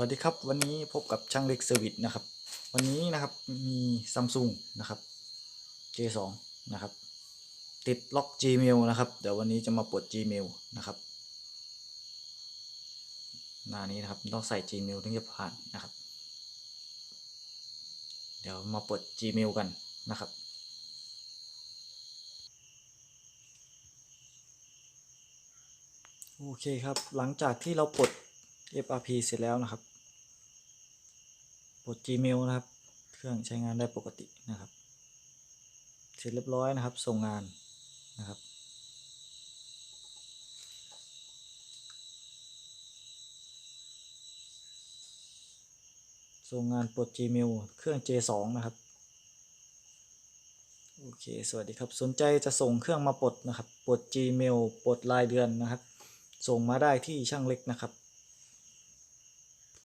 วัสดีครับวันนี้พบกับช่างเล็กเซอร์วิสนะครับ วันนี้นะครับมีซัมซุงนะครับ J2 นะครับ ติดล็อก Gmail นะครับ เดี๋ยววันนี้จะมาปลด Gmail นะครับหน้านี้นะครับต้องใส่ Gmail ถึงจะผ่านนะครับ เดี๋ยวมาปลด Gmail กันนะครับโอเคครับหลังจากที่เราปลด FRP เสร็จแล้วนะครับปลด Gmail นะครับ เครื่องใช้งานได้ปกตินะครับ เสร็จเรียบร้อยนะครับ ส่งงานนะครับส่งงานปลด Gmail เครื่อง J2 นะครับ โอเค สวัสดีครับ สนใจจะส่งเครื่องมาปลดนะครับ ปลด Gmail ปลดรายเดือนนะครับ ส่งมาได้ที่ช่างเล็กนะครับ